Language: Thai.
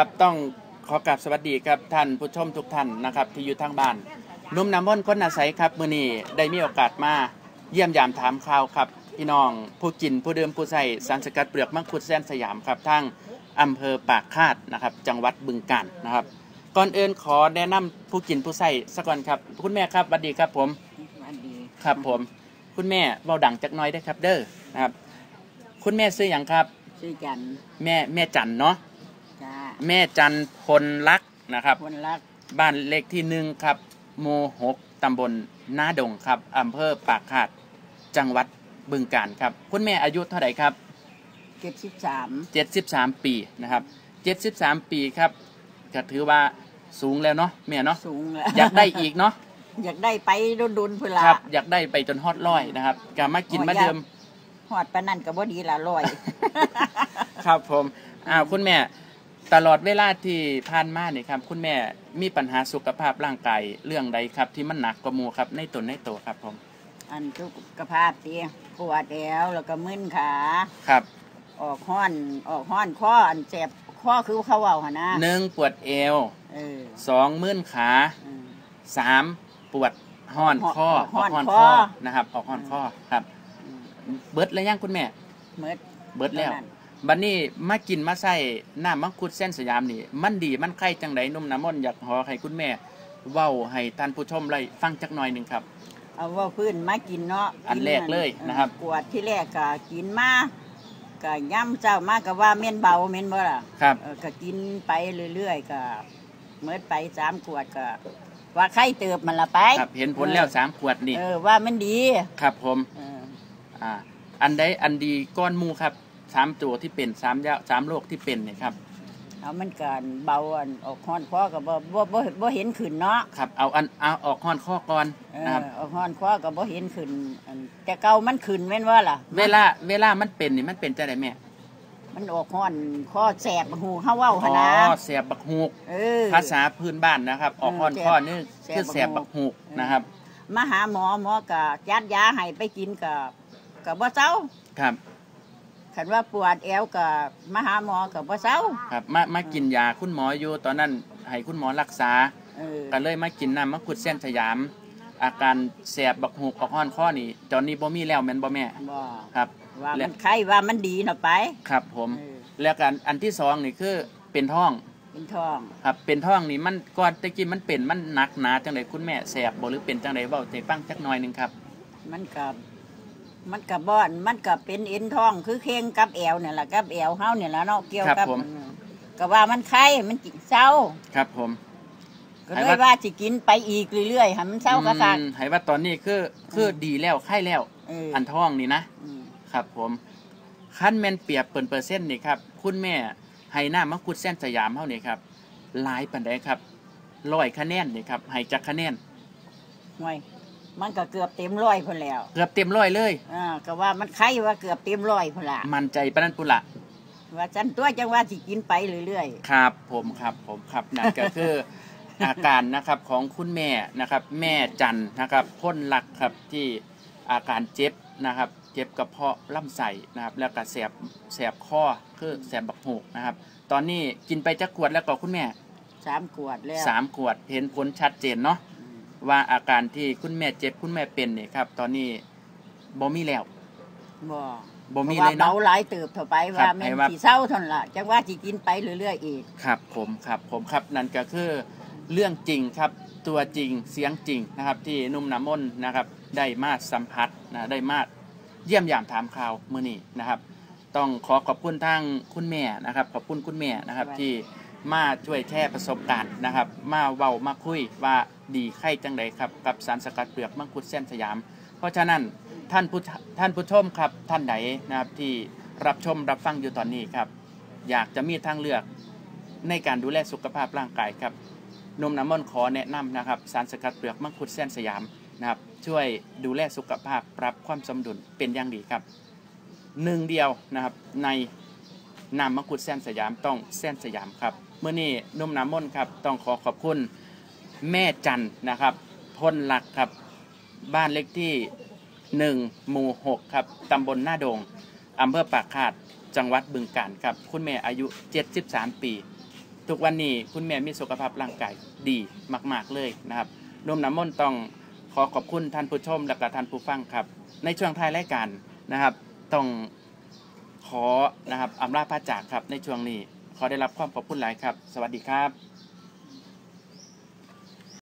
ครับต้องขอกราบสวัสดีครับท่านผู้ชมทุกท่านนะครับที่อยู่ทางบ้านหนุ่มน้ำมนต์คนอาศัยครับมื้อนี้ได้มีโอกาสมาเยี่ยมยามถามข่าวครับพี่น้องผู้กินผู้ดื่มผู้ใส่สารสกัดเปลือกมังคุดแซนสยามครับทั้งอำเภอปากคาดนะครับ จังหวัดบึงกาฬนะครับ ก่อนอื่นขอแนะนำผู้กินผู้ใส่สักก่อนครับ คุณแม่ครับสวัสดีครับผมวันดีครับผม คุณแม่เบาดังจักหน้อยได้อครับ เด้อนะครับ คุณแม่ซื้ออย่างครับชื่อจันทร์แม่แม่จันเนาะจ้า แม่จันพลลักษณ์นะครับคนรักบ้านเลขที่หนึ่งครับหมู่หกตำบลนาดงครับอำเภอปากคาดจังหวัดบึงกาฬครับ คุณแม่อายุเท่าไหร่ครับเจ็ดสิบสาม73ปีนะครับ73ปีครับก็ถือว่าสูงแล้วเนาะแม่เนาะสูงแล้วอยากได้อีกเนาะอยากได้ไปดุนๆพุ่นละครับ อยากได้ไปจนฮอดร้อยนะครับก็มากินมาเดิมหอดปานนั่นก็บ่ดีละร้อย ครับผมอ้าวคุณแม่ ตลอดเวลาที่ผ่านมาเนี่ยครับ คุณแม่มีปัญหาสุขภาพร่างกายเรื่องใดครับ ที่มันหนักกว่าหมูครับ ในตนในตัวครับผม อันสุขภาพดีปวดแอวแล้วก็มึนขาครับ ออกห้อนออกห้อนข้ออันเจ็บข้อคือเขาเว้าหนนะหนึ่งปวดเอวเออสองมื่นขาอืม สามปวดห้อนข้อออกห้อนห้อนคข้ออนะครับ ออกห้อนข้อครับ อืมเบิดแล้วยังคุณแม่ เมิดเบิดแล้ว เท่านั้น บัดนี้มากินมาใส่น้ำมังคุดเส้นสยามนี่ มันดีมันไข่จังไดนุ่มน้ำมนต์อยากขอให้คุณแม่ เว้าให้ท่านผู้ชมเลยฟังจักหน่อยหนึ่งครับ เอาว่าพื้นมากินเนาะอันแรกเลยนะครับปวดที่แรกก็กินมาก็ย่ำเจ้ามาก็ว่าเม่นเบาเม่นบ่ล่ะครับเออก็กินไปเรื่อยๆก็เมื่อไปสามขวดก็ ว่าไข้เติบมันละไปครับเห็นผลแล้วสามขวดนี่เออว่ามันดี ครับผมเอออ่าอันใดอันดีก้อนหมูครับ สามตัวที่เป็นสามยาสามโรคที่เป็นเนี่ยครับ เอามันกันเบาอันออกห้อนคอก็บ่บ่บ่บ่เห็นขึ้นเนาะครับเอาอันเอาออกห้อนข้อก่อนเอนะครับอออกห้อนคอก็บ่เห็นขึ้นอันแต่เก่ามันขึ้นแม่นว่าล่ะ เวลาเวลามันเป็นนี่มันเป็นจะไดแม่มันออกห้อนคอแสบหูเฮาเว้าอ๋หั่นอนะเสียบบักฮูก เออ ภาษาพื้นบ้านนะครับ ออกห้อนข้อนี่แสบคือเสียบบักฮูกนะครับมาหาหมอหมอก็ยัดยาให้ไปกินก็ก็บ่เซาครับ คันว่าปวดแอวก็มาหาหมอก็บ่เซาครับมามากินยาคุณหมออยู่ตอนนั้นให้คุณหมอรักษาเออก็เลยมากินน้ำมังคุดเส้นสยาม อาการเสียบบักฮูกออกห้อนข้อนี่ตอนนี้บ่มีแล้วแม่นบ่แม่บ่ครับว่าและมันไข้ว่ามันดีเนาะไปครับผมเออแล้วกันอันที่สองนี่คือเป็นท้องเป็นท้อง ครับเป็นท้องนี่มันก่อนแตะกี้มันเป็นมันหนักหนาจังไดคุณแม่แสบบ่หรือเป็นจังไดเว้าให้ฟังจักหน่อยหนึงครับ มันก็ มันก็บ่อนมันก็เป็นเอ็นท้องคือเข่งกับแอวเนี่ยล่ะกับแอวเฮาเนี่ยล่ะเนาะเกี่ยวครักับบผมเออก็ว่ามันไข้มันจิเศร้า ครับผม ก็ให้เลว่ายว่าสิกินไปอีกเรื่อยๆให้มันเศร้ากระซัก อืมให้ว่าตอนนี้คือคือดีแล้วไข้แล้ว เอออันท้องนี่นะ อืมครับผมขั้นแม่นเปรียบเปิ่นเปอร์เซ็นต์นี่ครับคุณแม่ให้หน้ามังคุดเส้นสยามเฮานี่ครับหลายปานใดครับร้อยคะแนนนี่ครับให้จักคะแนนห่วย มันก็เกือบเต็มร้อยพุ่นแล้วเกือบเต็มร้อยเลยอ่าก็ว่ามันไข้ว่าเกือบเต็มร้อยพุ่นละมั่นใจปานนั้นปุนละว่าจันตัวจังว่าสิกินไปเรื่อยครับ ผมครับผมครับนั่นก็คือ อาการนะครับของคุณแม่นะครับ แม่จันนะครับพ่นหลักครับที่อาการเจ็บนะครับ เจ็บกระเพาะลำไส้นะครับ แล้วก็แสบแสบคอคือแสบบักหูกนะครับ ตอนนี้กินไปจักขวดแล้วก็คุณแม่ๆสามขวดแล้วสามขวดเห็นผลชัดเจนเนาะอืม ว่าอาการที่คุณแม่เจ็บคุณแม่เป็นเนี่ยครับ ตอนนี้บ่มีแล้วบ่บ่มีพราะเลยว่าเนาะเบาหลายเติบเท่าไปครัว่าบแม่ให้นว่าสิเศร้าเท่านั้นล่ะจังว่าสิกินไปเรื่อยๆอีกครับผมครับผมครับนั่นก็คือเรื่องจริงครับตัวจริงเสียงจริงนะครับ ที่หนุ่มน้ำมนต์นะครับได้มาสัมผัสนะได้มาเยี่ยมยามถามข่าวมื้อนี้นะครับ ต้องขอขอบคุณทางคุณแม่นะครับ ขอบคุณคุณแม่นะครับครับที่มาช่วยแชร์ประสบการณ์นะครับ มาเว้ามาคุยว่า ดีไข่จังใดครับ กับสารสกัดเปลือกมังคุดเส้นสยาม เพราะฉะนั้นท่านผู้ท่านผู้ชมครับท่านไหนนะครับที่รับชมรับฟังอยู่ตอนนี้ครับ อยากจะมีทางเลือกในการดูแลสุขภาพร่างกายครับนมน้ำมันต์ขอแนะนำนะครับ สารสกัดเปลือกมังคุดเส้นสยามนะครับ ช่วยดูแลสุขภาพปรับความสมดุลเป็นอย่างดีครับหนึ่งเดียวนะครับในนามมังคุดเส้นสยามต้องเส้นสยามครับเมื่อนี้นมน้ำมนต์ครับ ต้องขอขอบคุณ แม่จันนะครับพลหลักครับบ้านเล็กที่ 1 หมู่ 6 ครับตำบลหน้าโดงอำเภอปากคาดจังหวัดบึงกาฬครับ คุณแม่อายุ 73 ปี ทุกวันนี้คุณแม่มีสุขภาพร่างกายดีมาก ๆ เลยนะครับนมน้ำมนต์ต้องขอขอบคุณท่านผู้ชมและก็ท่านผู้ฟังครับ ในช่วงท้ายรายการนะครับ ต้องขอนะครับอำลาพระจากครับในช่วงนี้ ขอได้รับความขอบคุณหลายครับ สวัสดีครับ